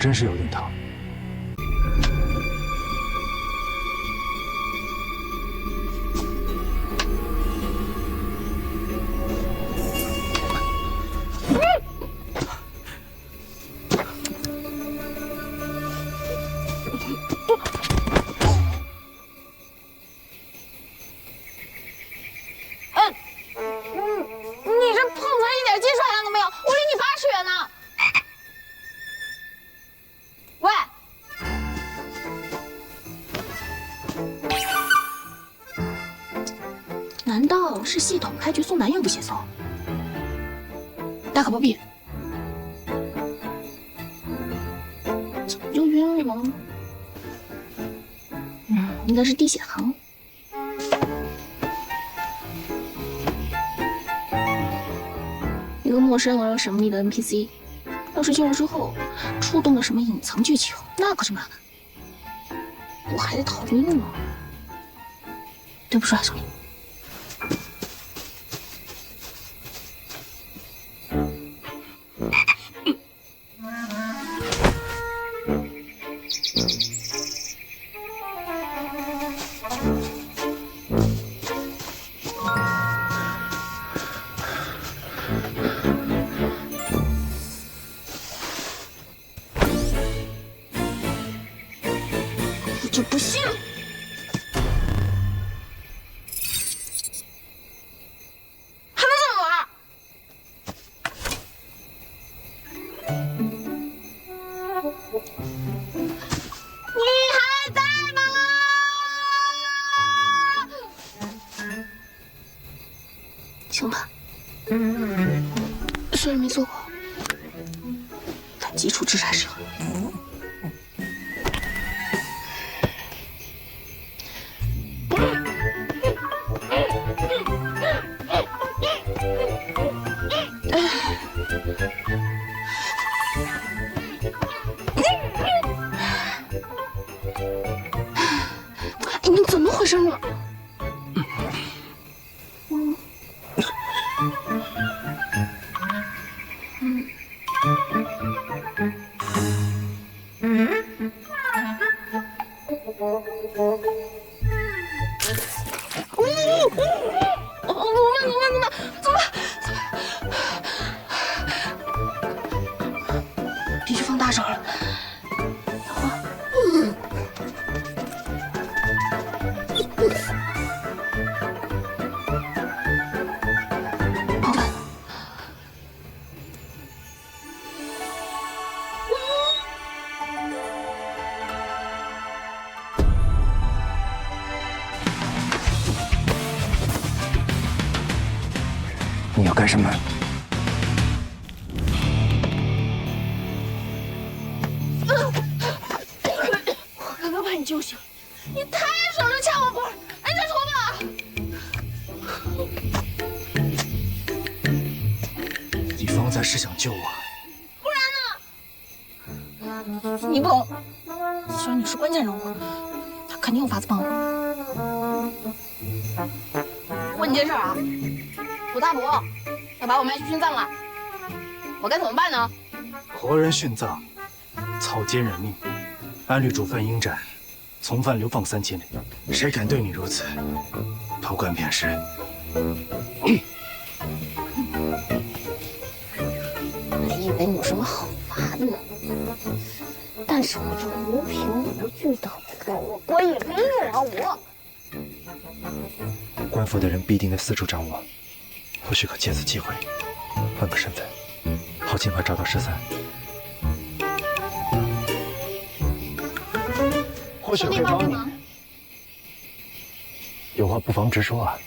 真是有点烫。难道是系统开局送男友不写送？大可不必。怎么就晕了？嗯，应该是低血糖。一个陌生而又神秘的 NPC，要是进入之后触动了什么隐藏剧情，那可是麻烦。我还得逃命呢。对不住啊，小林。基础知识还是有的。哎，你怎么回事呢？要干什么？我刚刚把你救醒，你太爽了，掐我脖儿！哎，再说吧。你方才是想救我？你不懂，虽然你是关键人物，他肯定有法子帮我。问你件事啊，我大伯要把我卖去殉葬了，我该怎么办呢？活人殉葬，草菅人命，按律主犯应斩，从犯流放三千里。谁敢对你如此，投官便是。你以为你有什么好法子呢，但是我这无凭无据的，我官也没饶我。官府的人必定在四处张望，或许可借此机会换个身份，好尽快找到十三。或许兄弟会帮你，有话不妨直说啊。